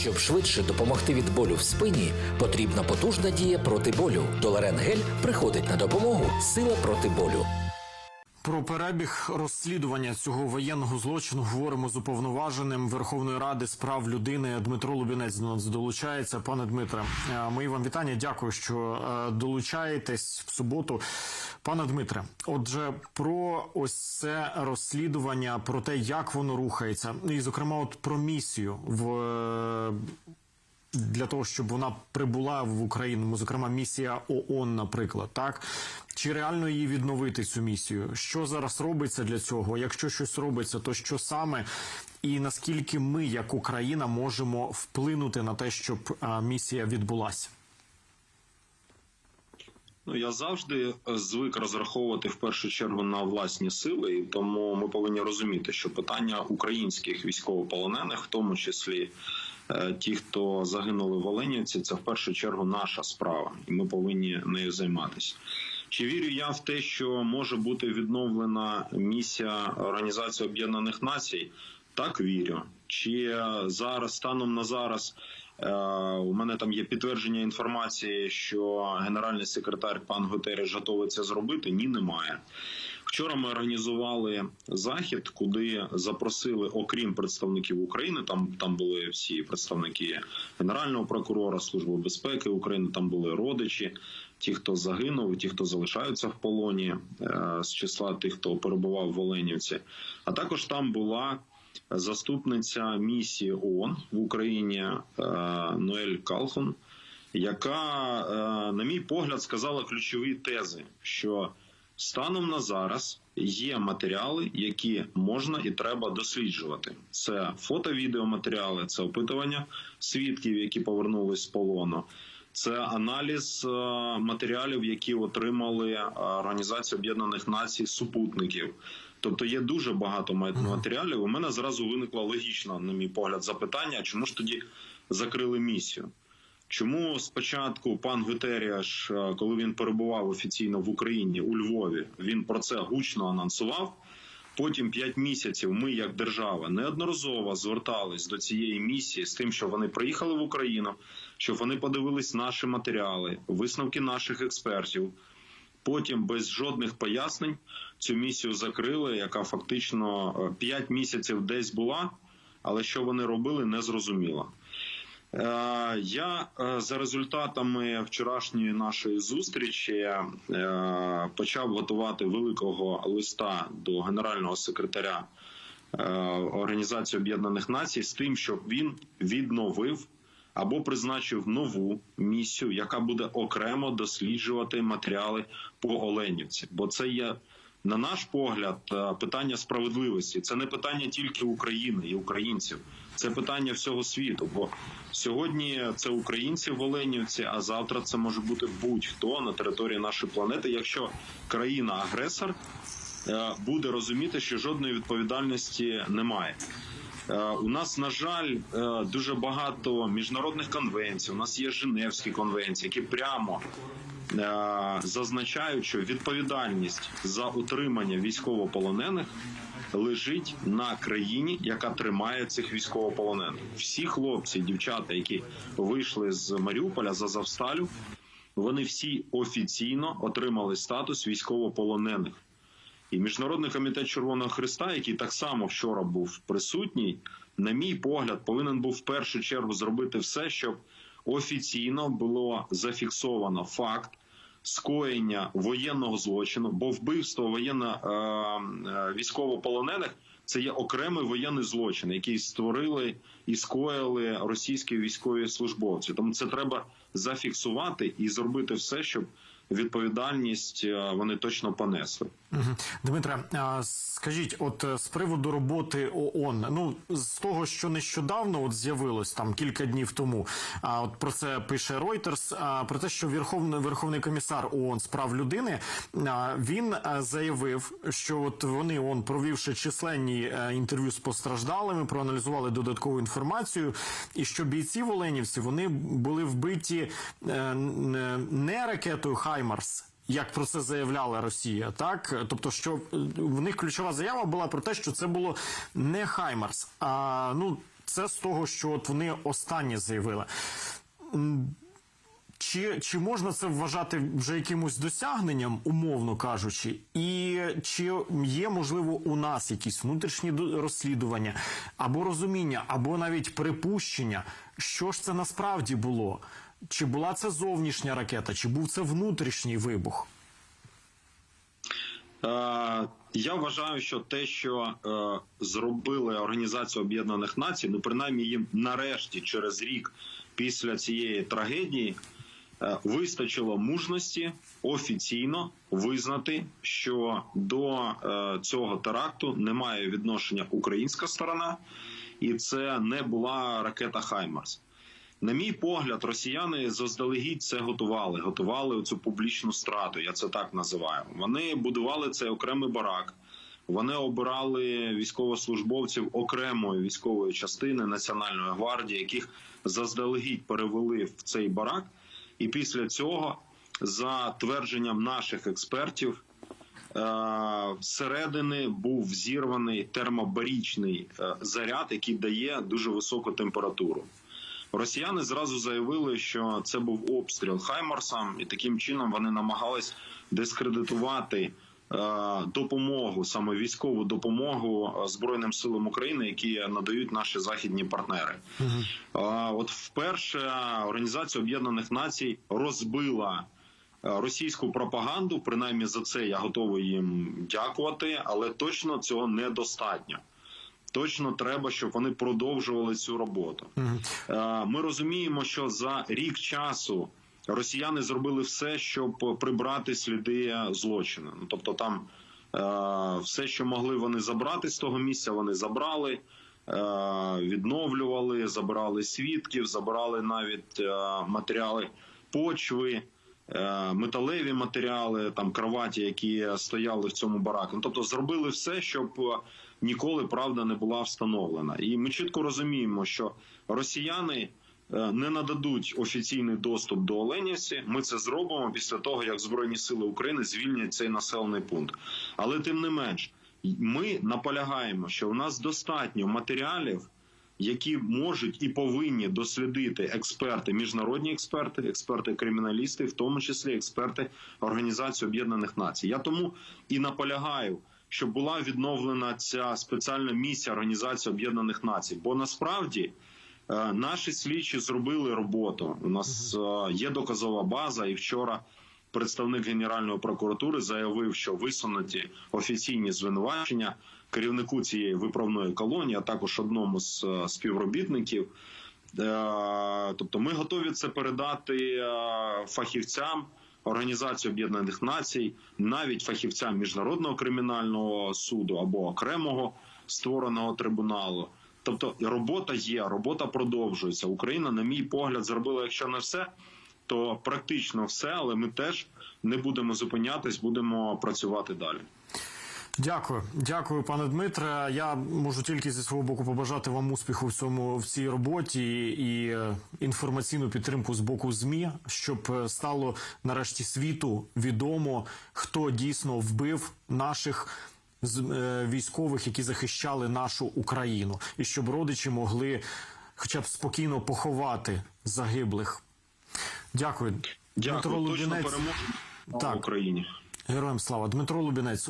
Щоб швидше допомогти від болю в спині, потрібна потужна дія проти болю. Доларен гель приходить на допомогу. Сила проти болю. Про перебіг розслідування цього воєнного злочину говоримо з уповноваженим Верховної Ради з прав людини Дмитро Лубінець до нас долучається. Пане Дмитре, е, мої вам вітання. Дякую, що е, долучаєтесь в суботу. Пане Дмитре, отже, про ось це розслідування, про те, як воно рухається, і зокрема, от про місію в. е, для того, щоб вона прибула в Україну, зокрема місія ООН, наприклад, так чи реально її відновити цю місію? Що зараз робиться для цього? Якщо щось робиться, то що саме? І наскільки ми, як Україна, можемо вплинути на те, щоб місія відбулася? Ну я завжди е, звик розраховувати в першу чергу на власні сили, і тому ми повинні розуміти, що питання українських військовополонених, в тому числі е, ті, хто загинули в Оленівці, це в першу чергу наша справа, і ми повинні нею займатися. Чи вірю я в те, що може бути відновлена місія Організації Об'єднаних Націй? Так вірю. Чи е, зараз станом на зараз у мене там є підтвердження інформації, що генеральний секретар пан Гутереш готовий це зробити? Ні, немає. Вчора ми організували захід, куди запросили, окрім представників України, там там були всі представники генерального прокурора, служби безпеки України. Там були родичі, ті, хто загинув, ті, хто залишаються в полоні е, з числа тих, хто перебував в Оленівці. А також там була заступниця місії ООН в Україні е, Ноель Калфун, яка, е, на мій погляд, сказала ключові тези, що станом на зараз є матеріали, які можна і треба досліджувати. Це фото-відеоматеріали, це опитування свідків, які повернулись з полону. Це аналіз е, матеріалів, які отримали Організація Об'єднаних Націй супутників. Тобто є дуже багато матеріалів. У мене зразу виникло логічно, на мій погляд, запитання: чому ж тоді закрили місію? Чому спочатку пан Гутеріаш, е, коли він перебував офіційно в Україні у Львові, він про це гучно анонсував? Потім п'ять місяців ми, як держава, неодноразово звертались до цієї місії з тим, що вони приїхали в Україну, щоб вони подивились наші матеріали, висновки наших експертів. Потім без жодних пояснень цю місію закрили, яка фактично 5 місяців десь була, але що вони робили, не зрозуміло. Е, Я е, за результатами вчорашньої нашої зустрічі е, почав готувати великого листа до генерального секретаря Організації Об'єднаних Націй з тим, щоб він відновив або призначив нову місію, яка буде окремо досліджувати матеріали по Оленівці, бо це є. На наш погляд, питання справедливості це не питання тільки України і українців, це питання всього світу. Бо сьогодні це українці в Оленівці, а завтра це може бути будь-хто на території нашої планети, якщо країна-агресор буде розуміти, що жодної відповідальності немає. У нас на жаль дуже багато міжнародних конвенцій. У нас є Женевські конвенції, які прямо зазначають, що відповідальність за утримання військовополонених лежить на країні, яка тримає цих військовополонених. Всі хлопці, дівчата, які вийшли з Маріуполя з Азовсталю, вони всі офіційно отримали статус військовополонених. І міжнародний комітет Червоного Христа, який так само вчора був присутній, на мій погляд, повинен був в першу чергу зробити все, щоб офіційно було зафіксовано факт скоєння воєнного злочину, бо вбивство воєнно е, військовополонених це є окремий воєнний злочин, який створили і скоїли російські військові службовці. Тому це треба зафіксувати і зробити все, щоб відповідальність е, вони точно понесли. Дмитре, скажіть, от е, з приводу роботи ООН, ну з того, що нещодавно от з'явилось там кілька днів тому, а от про це пише Reuters, про те, що Верховний Верховний комісар ООН з прав людини він заявив, що от вони ООН, провівши численні інтерв'ю з постраждалими, проаналізували додаткову інформацію, і що бійці в Оленівці вони були вбиті е, не ракетою Хаймарс. Як про це заявляла Росія, так тобто, що в них ключова заява була про те, що це було не Хаймарс. А ну Це з того, що от вони останнє заявили. Чи, чи можна це вважати вже якимось досягненням, умовно кажучи, і чи є можливо у нас якісь внутрішні розслідування або розуміння, або навіть припущення, що ж це насправді було? Чи була це зовнішня ракета, чи був це внутрішній вибух? Е, Я вважаю, що те, що е, зробили Організація Об'єднаних Націй, ну принаймні їм нарешті через рік після цієї трагедії вистачило мужності офіційно визнати, що до е, цього теракту не має відношення українська сторона, і це не була ракета Хаймарс. На мій погляд, росіяни заздалегідь це готували. Готували цю публічну страту. Я це так називаю. Вони будували цей окремий барак. Вони обирали військовослужбовців окремої військової частини Національної гвардії, яких заздалегідь перевели в цей барак. І після цього, за твердженням наших експертів, всередини зсередини був зірваний термобарічний е, заряд, який дає дуже високу температуру. Росіяни зразу заявили, що це був обстріл Хаймарсам, і таким чином вони намагались дискредитувати е, допомогу, саме військову допомогу е, Збройним силам України, які надають наші західні партнери. А От вперше Організація Об'єднаних Націй розбила. е, Російську пропаганду, принаймні за це я готовий їм дякувати, але точно цього недостатньо. Точно треба, щоб вони продовжували цю роботу. Е, Ми розуміємо, що за рік часу росіяни зробили все, щоб прибрати сліди злочину. Ну тобто, там е, все, що могли вони забрати з того місця, вони забрали, е, відновлювали, забирали свідків, забирали навіть е, матеріали почви. е, Металеві матеріали, там кроваті, які стояли в цьому бараку. Ну, тобто зробили все, щоб е, ніколи правда не була встановлена. І ми чітко розуміємо, що росіяни не нададуть офіційний доступ до Оленівці. Ми це зробимо після того, як Збройні Сили України звільнять цей населений пункт. Але тим не менш, ми наполягаємо, що у нас достатньо матеріалів. Які можуть і повинні дослідити експерти, міжнародні експерти, експерти криміналісти, в тому числі експерти Організації Об'єднаних Націй. Я тому і наполягаю, щоб була відновлена ця спеціальна місія Організації Об'єднаних Націй. Бо насправді е, наші слідчі зробили роботу. У нас е, є доказова база, і вчора представник Генеральної прокуратури заявив, що висунуті офіційні звинувачення керівнику цієї виправної колонії, а також одному з е, співробітників. Е, Тобто, ми готові це передати е, фахівцям. Організації Об'єднаних Націй, навіть фахівцям міжнародного кримінального суду або окремого створеного трибуналу. Тобто робота є, робота продовжується. Україна, на мій погляд, зробила, якщо не все, то практично все, але ми теж не будемо зупинятись, будемо працювати далі. Дякую, дякую, пане Дмитре. Я можу тільки зі свого боку побажати вам успіху в цьому в цій роботі і е, інформаційну підтримку з боку змі, щоб е, стало нарешті світу відомо, хто дійсно вбив наших з- е, військових, які захищали нашу Україну, і щоб родичі могли, хоча б спокійно поховати загиблих. Дякую, Дякую. Точно Лубінець. переможемо Так. в Україні. Героям слава Дмитро Лубінець